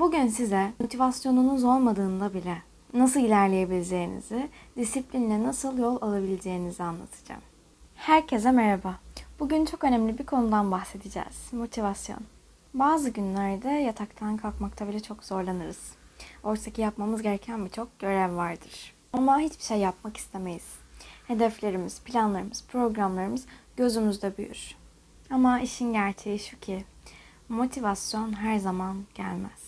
Bugün size motivasyonunuz olmadığında bile nasıl ilerleyebileceğinizi, disiplinle nasıl yol alabileceğinizi anlatacağım. Herkese merhaba. Bugün çok önemli bir konudan bahsedeceğiz. Motivasyon. Bazı günlerde yataktan kalkmakta bile çok zorlanırız. Oysa ki yapmamız gereken birçok görev vardır. Ama hiçbir şey yapmak istemeyiz. Hedeflerimiz, planlarımız, programlarımız gözümüzde büyür. Ama işin gerçeği şu ki motivasyon her zaman gelmez.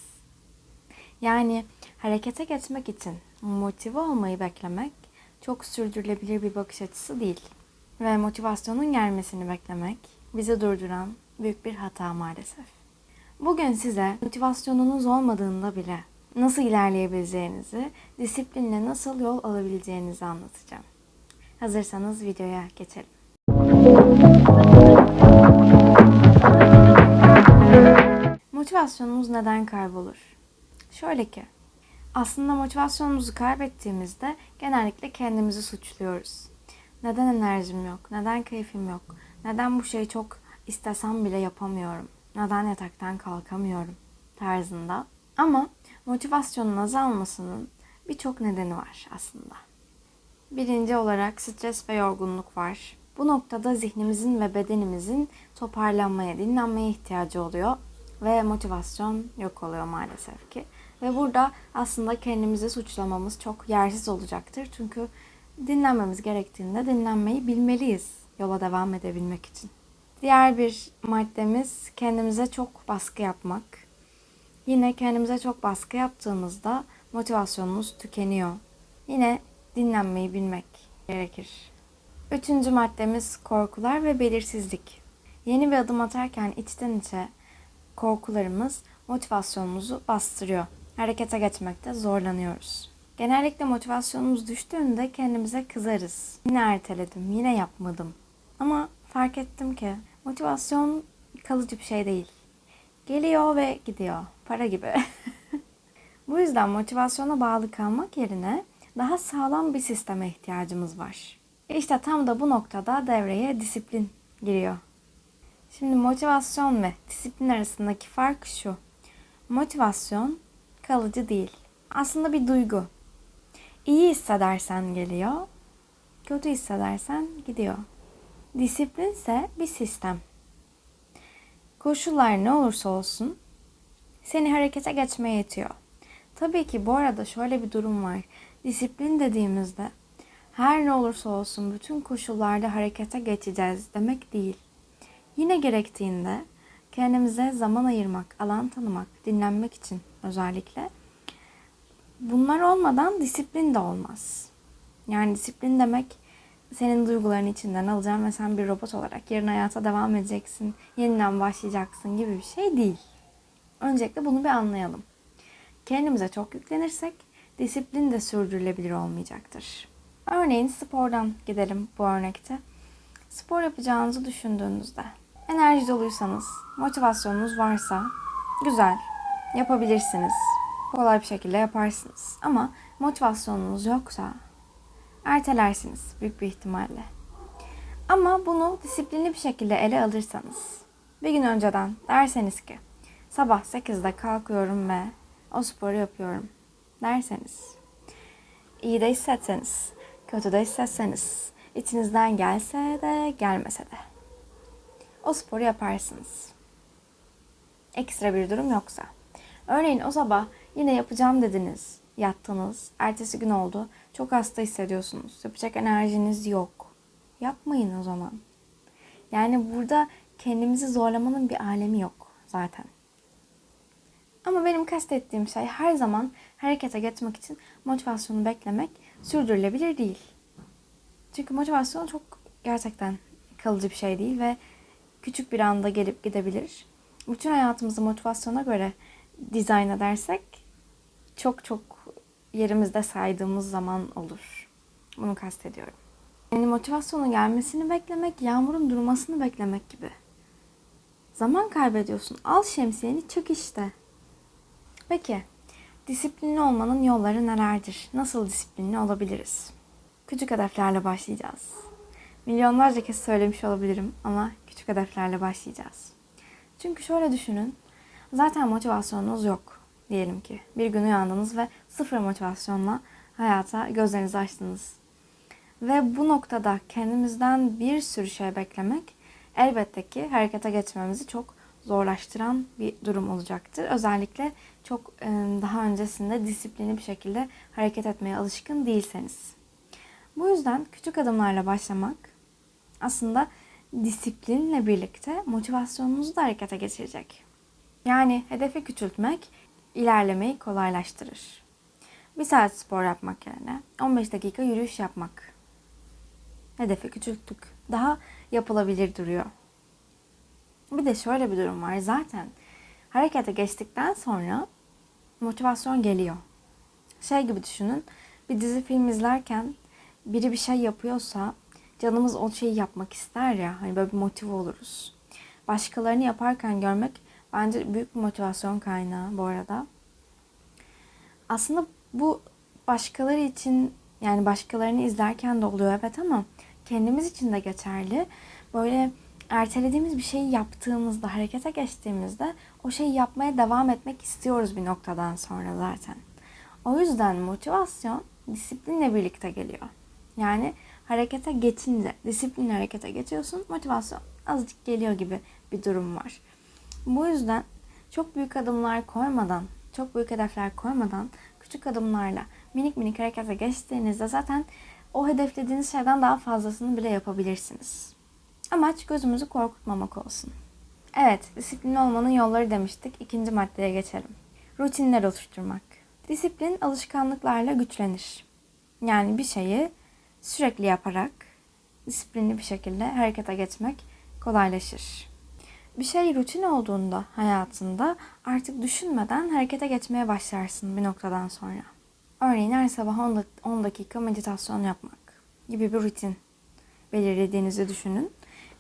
Yani harekete geçmek için motive olmayı beklemek çok sürdürülebilir bir bakış açısı değil. Ve motivasyonun gelmesini beklemek bizi durduran büyük bir hata maalesef. Bugün size motivasyonunuz olmadığında bile nasıl ilerleyebileceğinizi, disiplinle nasıl yol alabileceğinizi anlatacağım. Hazırsanız videoya geçelim. Motivasyonumuz neden kaybolur? Şöyle ki, aslında motivasyonumuzu kaybettiğimizde genellikle kendimizi suçluyoruz. Neden enerjim yok? Neden keyfim yok? Neden bu şeyi çok istesem bile yapamıyorum? Neden yataktan kalkamıyorum? tarzında. Ama motivasyonun azalmasının birçok nedeni var aslında. Birinci olarak stres ve yorgunluk var. Bu noktada zihnimizin ve bedenimizin toparlanmaya, dinlenmeye ihtiyacı oluyor ve motivasyon yok oluyor maalesef ki. Ve burada aslında kendimizi suçlamamız çok yersiz olacaktır. Çünkü dinlenmemiz gerektiğinde dinlenmeyi bilmeliyiz yola devam edebilmek için. Diğer bir maddemiz kendimize çok baskı yapmak. Yine kendimize çok baskı yaptığımızda motivasyonumuz tükeniyor. Yine dinlenmeyi bilmek gerekir. Üçüncü maddemiz korkular ve belirsizlik. Yeni bir adım atarken içten içe korkularımız motivasyonumuzu bastırıyor. Harekete geçmekte zorlanıyoruz. Genellikle motivasyonumuz düştüğünde kendimize kızarız. Yine erteledim, yine yapmadım. Ama fark ettim ki motivasyon kalıcı bir şey değil. Geliyor ve gidiyor. Para gibi. Bu yüzden motivasyona bağlı kalmak yerine daha sağlam bir sisteme ihtiyacımız var. İşte tam da bu noktada devreye disiplin giriyor. Şimdi motivasyon ve disiplin arasındaki fark şu. Motivasyon kalıcı değil. Aslında bir duygu. İyi hissedersen geliyor, kötü hissedersen gidiyor. Disiplin ise bir sistem. Koşullar ne olursa olsun seni harekete geçmeye yetiyor. Tabii ki bu arada şöyle bir durum var. Disiplin dediğimizde her ne olursa olsun bütün koşullarda harekete geçeceğiz demek değil. Yine gerektiğinde kendimize zaman ayırmak, alan tanımak, dinlenmek için özellikle bunlar olmadan disiplin de olmaz. Yani disiplin demek senin duyguların içinden alacağım ve sen bir robot olarak yarın hayata devam edeceksin, yeniden başlayacaksın gibi bir şey değil. Öncelikle bunu bir anlayalım. Kendimize çok yüklenirsek disiplin de sürdürülebilir olmayacaktır. Örneğin spordan gidelim bu örnekte. Spor yapacağınızı düşündüğünüzde enerji doluysanız, motivasyonunuz varsa güzel, yapabilirsiniz. Kolay bir şekilde yaparsınız. Ama motivasyonunuz yoksa ertelersiniz büyük bir ihtimalle. Ama bunu disiplinli bir şekilde ele alırsanız, bir gün önceden derseniz ki sabah 8'de kalkıyorum ve o sporu yapıyorum derseniz, iyi de hissetseniz, kötü de hissetseniz, içinizden gelse de gelmese de o sporu yaparsınız. Ekstra bir durum yoksa. Örneğin o sabah yine yapacağım dediniz, yattınız, ertesi gün oldu, çok hasta hissediyorsunuz, yapacak enerjiniz yok. Yapmayın o zaman. Yani burada kendimizi zorlamanın bir alemi yok zaten. Ama benim kastettiğim şey her zaman harekete geçmek için motivasyonu beklemek sürdürülebilir değil. Çünkü motivasyon çok gerçekten kalıcı bir şey değil ve küçük bir anda gelip gidebilir. Bütün hayatımızı motivasyona göre dizayn edersek çok çok yerimizde saydığımız zaman olur. Bunu kastediyorum. Yani motivasyonun gelmesini beklemek, yağmurun durmasını beklemek gibi. Zaman kaybediyorsun. Al şemsiyeni çık işte. Peki, disiplinli olmanın yolları nelerdir? Nasıl disiplinli olabiliriz? Küçük hedeflerle başlayacağız. Milyonlarca kez söylemiş olabilirim ama küçük hedeflerle başlayacağız. Çünkü şöyle düşünün. Zaten motivasyonunuz yok. diyelim ki. Bir gün uyandınız ve sıfır motivasyonla hayata gözlerinizi açtınız. Ve bu noktada kendimizden bir sürü şey beklemek elbette ki harekete geçmemizi çok zorlaştıran bir durum olacaktır. Özellikle çok e, daha öncesinde disiplinli bir şekilde hareket etmeye alışkın değilseniz. Bu yüzden küçük adımlarla başlamak aslında disiplinle birlikte motivasyonunuzu da harekete geçirecek. Yani hedefi küçültmek ilerlemeyi kolaylaştırır. Bir saat spor yapmak yerine 15 dakika yürüyüş yapmak. Hedefi küçülttük. Daha yapılabilir duruyor. Bir de şöyle bir durum var. Zaten harekete geçtikten sonra motivasyon geliyor. Şey gibi düşünün. Bir dizi film izlerken biri bir şey yapıyorsa canımız o şeyi yapmak ister ya. Hani böyle bir motive oluruz. Başkalarını yaparken görmek bence büyük bir motivasyon kaynağı bu arada. Aslında bu başkaları için yani başkalarını izlerken de oluyor evet ama kendimiz için de geçerli. Böyle ertelediğimiz bir şeyi yaptığımızda, harekete geçtiğimizde o şeyi yapmaya devam etmek istiyoruz bir noktadan sonra zaten. O yüzden motivasyon disiplinle birlikte geliyor. Yani harekete geçince, disiplinle harekete geçiyorsun, motivasyon azıcık geliyor gibi bir durum var. Bu yüzden çok büyük adımlar koymadan, çok büyük hedefler koymadan küçük adımlarla minik minik harekete geçtiğinizde zaten o hedeflediğiniz şeyden daha fazlasını bile yapabilirsiniz. Amaç gözümüzü korkutmamak olsun. Evet, disiplinli olmanın yolları demiştik. İkinci maddeye geçelim. Rutinler oluşturmak. Disiplin alışkanlıklarla güçlenir. Yani bir şeyi sürekli yaparak disiplinli bir şekilde harekete geçmek kolaylaşır. Bir şey rutin olduğunda hayatında artık düşünmeden harekete geçmeye başlarsın bir noktadan sonra. Örneğin her sabah 10 dakika meditasyon yapmak gibi bir rutin belirlediğinizi düşünün.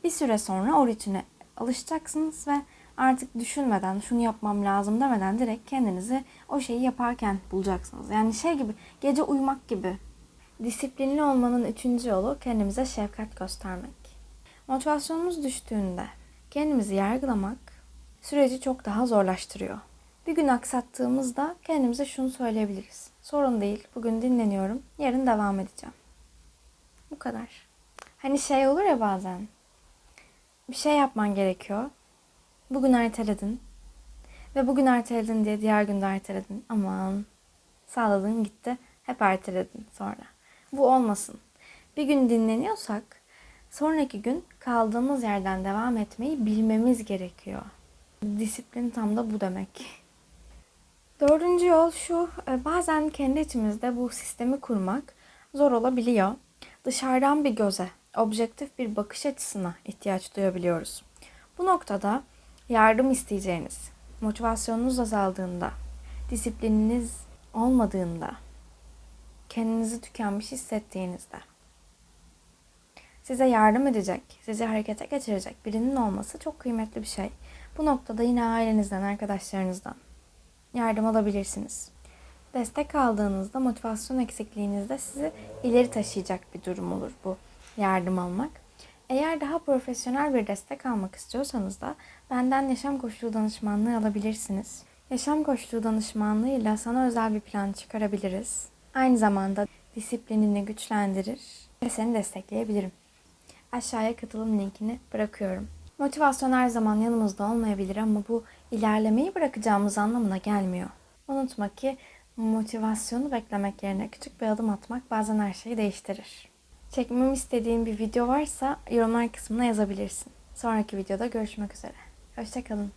Bir süre sonra o rutine alışacaksınız ve artık düşünmeden şunu yapmam lazım demeden direkt kendinizi o şeyi yaparken bulacaksınız. Yani şey gibi gece uyumak gibi. Disiplinli olmanın üçüncü yolu kendimize şefkat göstermek. Motivasyonumuz düştüğünde kendimizi yargılamak süreci çok daha zorlaştırıyor. Bir gün aksattığımızda kendimize şunu söyleyebiliriz. Sorun değil, bugün dinleniyorum, yarın devam edeceğim. Bu kadar. Hani şey olur ya bazen. Bir şey yapman gerekiyor. Bugün erteledin. Ve bugün erteledin diye diğer günde erteledin. Aman sağladın gitti. Hep erteledin sonra. Bu olmasın. Bir gün dinleniyorsak sonraki gün kaldığımız yerden devam etmeyi bilmemiz gerekiyor. Disiplin tam da bu demek. Dördüncü yol şu. e, Bazen kendi içimizde bu sistemi kurmak zor olabiliyor. Dışarıdan bir göze, objektif bir bakış açısına ihtiyaç duyabiliyoruz. Bu noktada yardım isteyeceğiniz, motivasyonunuz azaldığında, disiplininiz olmadığında, kendinizi tükenmiş hissettiğinizde, size yardım edecek, sizi harekete geçirecek birinin olması çok kıymetli bir şey. Bu noktada yine ailenizden, arkadaşlarınızdan yardım alabilirsiniz. Destek aldığınızda motivasyon eksikliğinizde sizi ileri taşıyacak bir durum olur bu yardım almak. Eğer daha profesyonel bir destek almak istiyorsanız da benden yaşam koçluğu danışmanlığı alabilirsiniz. Yaşam koçluğu danışmanlığıyla sana özel bir plan çıkarabiliriz. Aynı zamanda disiplinini güçlendirir ve seni destekleyebilirim. Aşağıya katılım linkini bırakıyorum. Motivasyon her zaman yanımızda olmayabilir ama bu ilerlemeyi bırakacağımız anlamına gelmiyor. Unutma ki motivasyonu beklemek yerine küçük bir adım atmak bazen her şeyi değiştirir. Çekmemi istediğin bir video varsa yorumlar kısmına yazabilirsin. Sonraki videoda görüşmek üzere. Hoşçakalın.